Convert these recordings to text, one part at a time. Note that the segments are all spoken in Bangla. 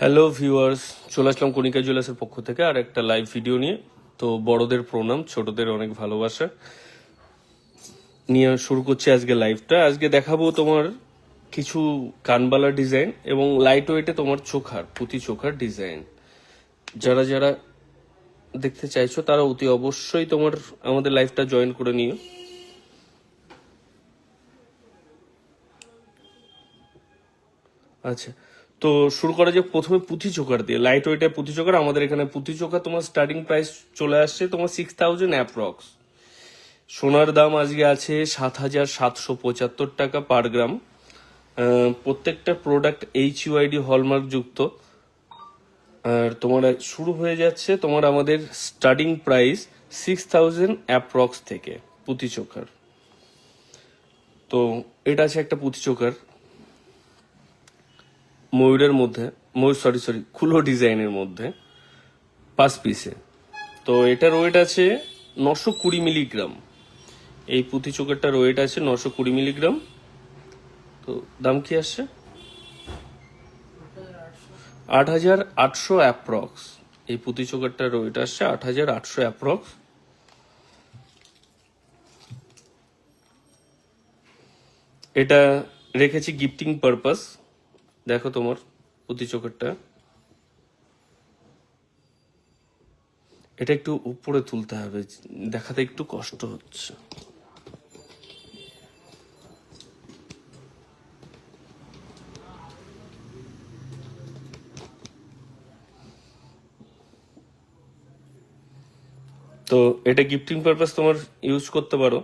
হ্যালো ভিউয়ার্স চলে আসলাম কণিকা জুয়েলার্সের পক্ষ থেকে আর একটা লাইভ ভিডিও নিয়ে। তো বড়দের প্রণাম, ছোটদের অনেক ভালোবাসা। নিয়ে শুরু করছি আজকে লাইভটা আজকে দেখাবো তোমার কিছু কানবালা ডিজাইন এবং লাইট ওয়েটে তোমার চোখার, পুঁতি চোখার ডিজাইন যারা যারা দেখতে চাইছো, তারা অতি অবশ্যই তোমার আমাদের লাইভটা জয়েন করে নিও। আচ্ছা। তো শুরু করা যাক প্রথমে পুঁথি চোকার দিয়ে। লাইট ওয়েটের পুঁথি চোকার। আমাদের এখানে পুঁথি চোকা তোমার স্টার্টিং প্রাইস চলে আসছে তোমার সিক্স থাউজেন্ড অ্যাপ্রক্স সোনার দাম আজকে আছে সাত হাজার সাতশো পঁচাত্তর টাকা পার গ্রাম প্রত্যেকটা প্রোডাক্ট এইচ ইউআইডি হলমার্ক যুক্ত। আর তোমার শুরু হয়ে যাচ্ছে তোমার আমাদের starting price six thousand approx থেকে পুঁথি চোকার। তো এটা আছে একটা পুঁথি চোকার। ময়ূরের মধ্যে, ময়ূর সরি সরি খুলো ডিজাইনের মধ্যে, পাঁচ পিসে তো এটার ওয়েট আছে নশো কুড়ি মিলিগ্রাম এই পুঁথি চোখেরটার ওয়েট আছে নশো কুড়ি মিলিগ্রাম তো দাম কি আসছে? আট হাজার আটশো অ্যাপ্রক্স এই পুঁথি চোখেরটার ওয়েট আসছে আট হাজার আটশো অ্যাপ্রক্স এটা রেখেছি গিফটিং পারপাস দেখো তোমার পুঁতি চোখেরটা। এটা একটু উপরে তুলতে হবে, দেখাতে একটু কষ্ট হচ্ছে। তো এটা গিফটিং পারপাস তোমার ইউজ করতে পারো।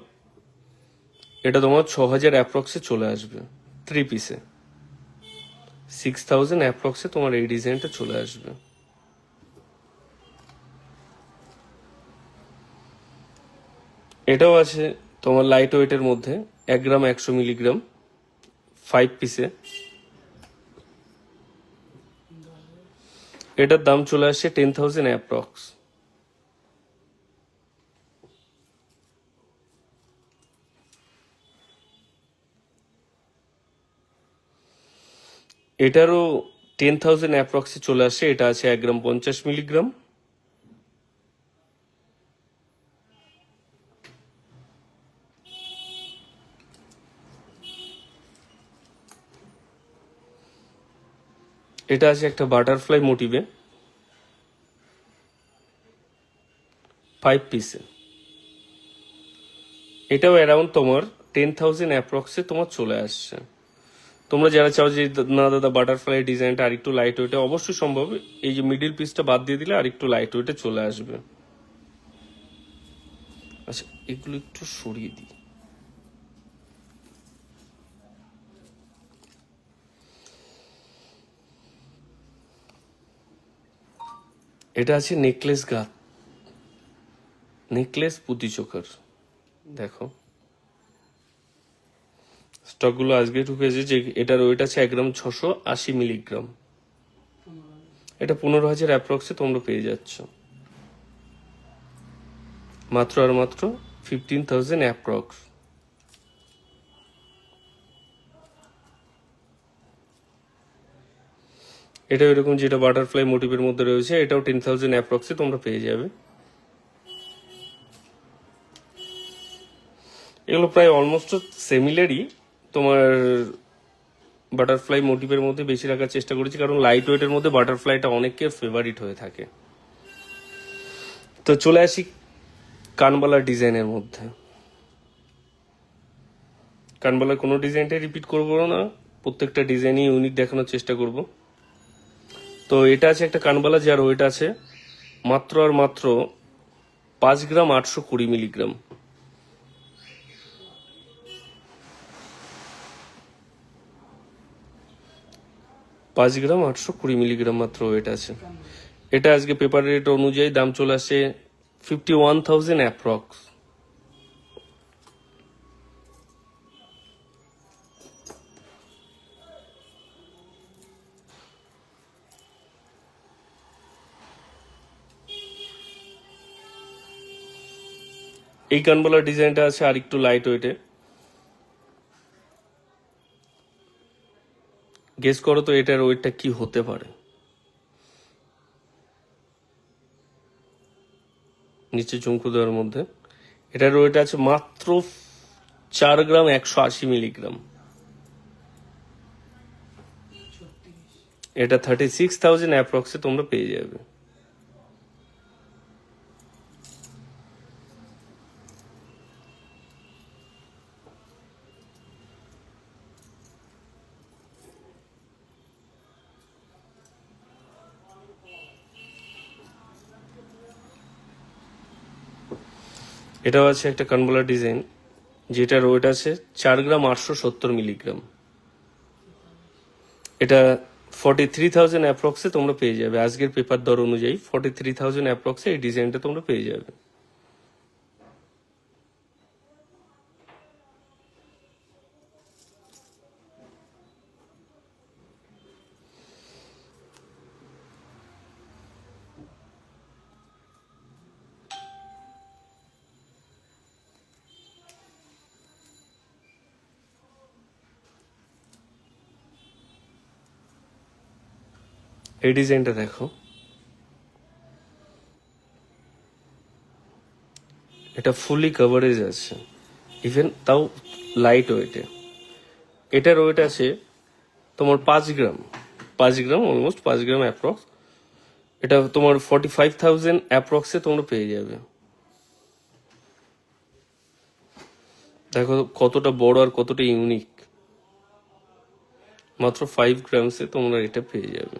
এটা তোমার ছ হাজার অ্যাপ্রক্সে চলে আসবে থ্রি পিসে সিক্স থাউজেন্ড অ্যাপ্রক্সে তোমার এই ডিজাইনটা চলে আসবে। এটাও আছে তোমার লাইট ওয়েটের মধ্যে, এক গ্রাম একশো মিলিগ্রাম ফাইভ পিসে এটার দাম চলে আসছে টেন থাউজেন্ড অ্যাপ্রক্স এটারও টেন থাউজেন্ড অ্যাপ্রক্সে চলে আসে, এটা আছে এক গ্রাম পঞ্চাশ মিলিগ্রাম এটা আছে একটা বাটারফ্লাই মোটিভে ফাইভ পিসে এটাও অ্যারাউন্ড তোমার টেন থাউজেন্ড অ্যাপ্রক্সে তোমার চলে আসছে। তোমরা যারা চাও যে না, দাদা বাটারফ্লাই ডিজাইনটা আরেকটু লাইট ওয়েটে অবশ্যই সম্ভব। এই যে মিডিল পিসটা বাদ দিয়ে দিলে আরেকটু লাইট ওয়েটে চলে আসবে। আচ্ছা এগুলো একটু সরিয়ে দিই। এটা আছে নেকলেস গাত নেকলেস পুঁতি চোখার। দেখো। স্টকগুলো আজকে ঢুকেছে যে এটার ওয়েট আছে এক গ্রাম ছশো আশি মিলিগ্রাম। এটা পনেরো হাজার অ্যাপ্রক্সে তোমরা পেয়ে যাচ্ছ। মাত্র আর মাত্র ফিফটিন থাউজেন্ড অ্যাপ্রক্স এটা এরকম যেটা বাটারফ্লাই মোটিভের মধ্যে রয়েছে, এটাও টেন থাউজেন্ড অ্যাপ্রক্সে তোমরা পেয়ে যাবে। এগুলো প্রায় অলমোস্ট সিমিলারই তোমার বাটারফ্লাই মোটিভের মধ্যে বেশি রাখার চেষ্টা করেছি, কারণ লাইট ওয়েটের মধ্যে বাটারফ্লাইটা অনেকের ফেভারিট হয়ে থাকে। তো চলে আসি কানবালা ডিজাইনের মধ্যে। কানবালার কোনো ডিজাইনটাই রিপিট করব না, প্রত্যেকটা ডিজাইনই ইউনিক দেখানোর চেষ্টা করব। তো এটা আছে একটা কানবালা, যার ওয়েট আছে মাত্র আর মাত্র পাঁচ গ্রাম আটশো কুড়ি মিলিগ্রাম পাঁচ গ্রাম আটশো কুড়ি মিলিগ্রাম মাত্র ওয়েট আছে। এটা আজকে পেপার রেট অনুযায়ী দাম চলে আসে ফিফটি ওয়ান থাউজেন্ড অ্যাপ্রক্স এই কানবালার ডিজাইনটা আছে আর একটু লাইট ওয়েটে গেস করো তো এটার ওয়েটটা কি হতে পারে। নিচে চুমকু দেওয়ার মধ্যে। এটার ওয়েট আছে মাত্র চার গ্রাম একশো আশি মিলিগ্রাম। এটা থার্টি সিক্স থাউজেন্ড অ্যাপ্রক্সে তোমরা পেয়ে যাবে। এটাও আছে একটা কনভোলার ডিজাইন যেটার ওয়েট আছে চার গ্রাম আটশো সত্তর মিলিগ্রাম এটা ফর্টি থ্রি থাউজেন্ড অ্যাপ্রক্সে তোমরা পেয়ে যাবে। আজকের পেপার দর অনুযায়ী ফর্টি থ্রি থাউজেন্ড অ্যাপ্রক্সে এই ডিজাইনটা তোমরা পেয়ে যাবে। এই ডিজাইনটা দেখো। এটা ফুলি কভারেজ আছে। ইভেন তাও লাইট ওয়েটে এটার ওয়েট আছে তোমার পাঁচ গ্রাম। পাঁচ গ্রাম অলমোস্ট পাঁচ গ্রাম অ্যাপ্রক্স এটা তোমার ফর্টি ফাইভ থাউজেন্ড অ্যাপ্রক্সে তোমরা পেয়ে যাবে। দেখো কতটা বড় আর কতটা ইউনিক মাত্র ফাইভ গ্রামসে তোমরা এটা পেয়ে যাবে।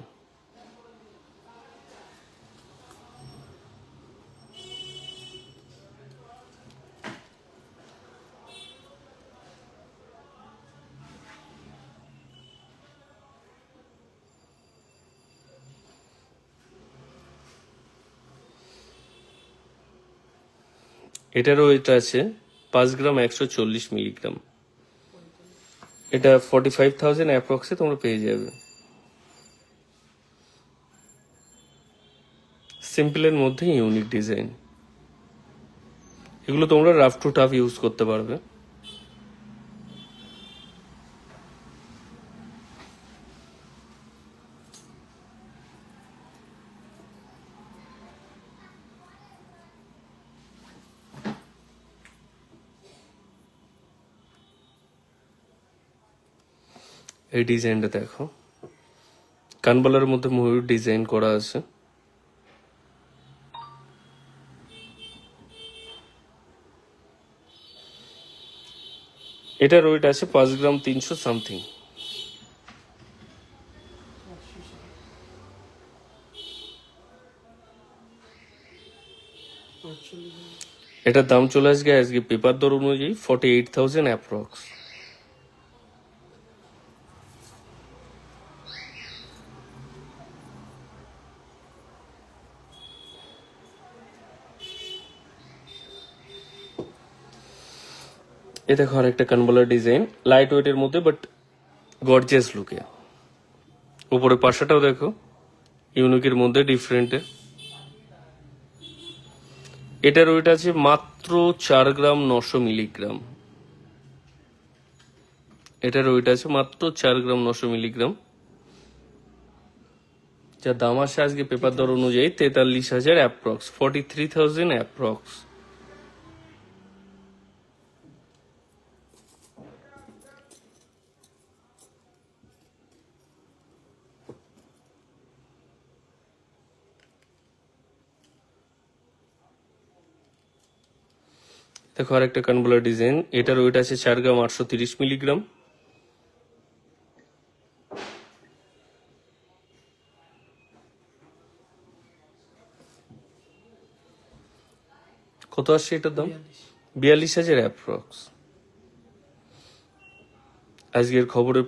এটারও এটা আছে, পাঁচ গ্রাম একশো চল্লিশ মিলিগ্রাম। এটা ফর্টি ফাইভ থাউজেন্ড অ্যাপ্রক্সে তোমরা পেয়ে যাবে। সিম্পলের মধ্যে ইউনিক ডিজাইন এগুলো তোমরা রাফ টু টাফ ইউজ করতে পারবে। এই ডিজাইনটা দেখো। কানবালার মধ্যে ময়ূর ডিজাইন করা আছে। এটার ওয়েট আছে পাঁচ গ্রাম তিনশো সামথিং। এটার দাম চলে আসবে আজকে পেপার দর অনুযায়ী ফর্টি এইট থাউজেন্ড অ্যাপ্রক্স এ দেখো আরেকটা কনভোলার ডিজাইন লাইট ওয়েটের মধ্যে বাট গর্জিয়াস লুকে উপরে পাশাটাও দেখো ইউনিকের মধ্যে ডিফারেন্টে এটার ওয়েট আছে মাত্র চার গ্রাম নশো মিলিগ্রাম এটার ওয়েট আছে মাত্র চার গ্রাম নশো মিলিগ্রাম যা দাম আসে আজকে পেপার দর অনুযায়ী তেতাল্লিশ হাজার approx forty three thousand approx দেখো আরেকটা কানবোলা ডিজাইন এটার ওয়েট আছে চার গ্রাম আটশো তিরিশ মিলিগ্রাম কত আসছে এটার দাম? বিয়াল্লিশ হাজার অ্যাপ্রক্স আজকের খবরে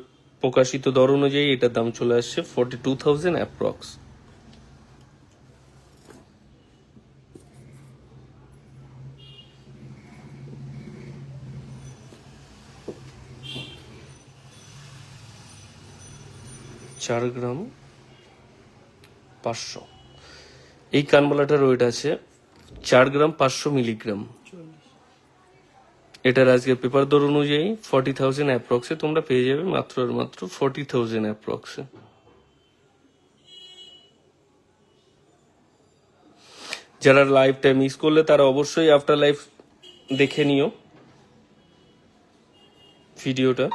প্রকাশিত দর অনুযায়ী এটার দাম চলে আসছে ফর্টি টু থাউজেন্ড অ্যাপ্রক্স চার গ্রাম পাঁচশো। এই কানবালাটার ওয়েট আছে চার গ্রাম পাঁচশো মিলিগ্রাম। এটার আজকের পেপার দর অনুযায়ী ফর্টি থাউজেন্ড অ্যাপ্রক্সে তোমরা পেয়ে যাবে, মাত্র আর মাত্র ফর্টি থাউজেন্ড অ্যাপ্রক্সে যারা লাইভটা মিস করলে তারা অবশ্যই আফটার লাইফ দেখে নিও। ভিডিওটা।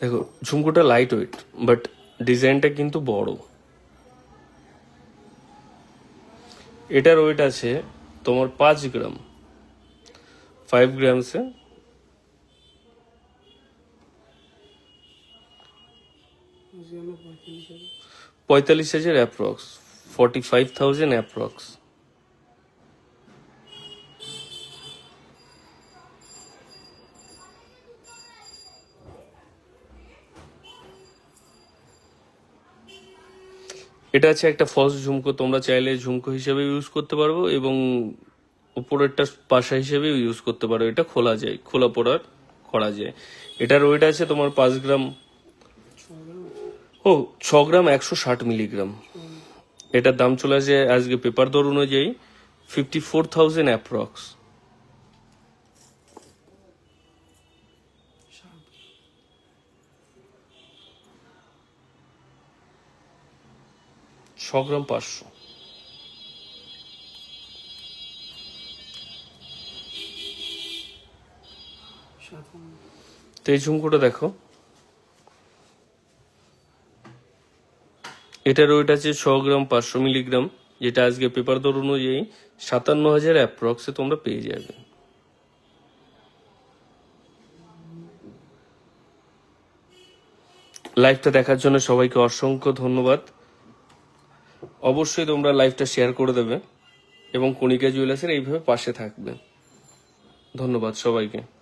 দেখো, ঝুমকোটা লাইট ওয়েট বাট ডিজাইনটা কিন্তু বড়। এটার ওয়েট আছে তোমার পাঁচ গ্রাম। ফাইভ গ্রামসে পঁয়তাল্লিশ হাজার approx forty five thousand approx এটা আছে একটা ফলস ঝুমকো, তোমরা চাইলে ঝুমকো হিসেবে ইউজ করতে পারব এবং উপরেরটা পাশা হিসেবে ইউজ করতে পারো। এটা খোলা যায়, খোলা পড়ার করা যায়। এটার ওয়েট আছে তোমার পাঁচ গ্রাম। ও, ছ গ্রাম একশো ষাট মিলিগ্রাম এটার দাম চলে আসে আজকে পেপার দর অনুযায়ী ফিফটি ফোর থাউজেন্ড অ্যাপ্রক্স ছ গ্রাম পাঁচশো। তো এই ঝুমকোটা দেখো। এটার ওয়েট আছে ছ গ্রাম পাঁচশো মিলিগ্রাম, যেটা আজকে পেপার দর অনুযায়ী সাতান্ন হাজার অ্যাপ্রক্সে তোমরা পেয়ে যাবে। লাইভটা দেখার জন্য সবাইকে অসংখ্য ধন্যবাদ। অবশ্যই তোমরা লাইভটা শেয়ার করে দেবে এবং কণিকা জুয়েলার্সের এইভাবে পাশে থাকবে। ধন্যবাদ সবাইকে।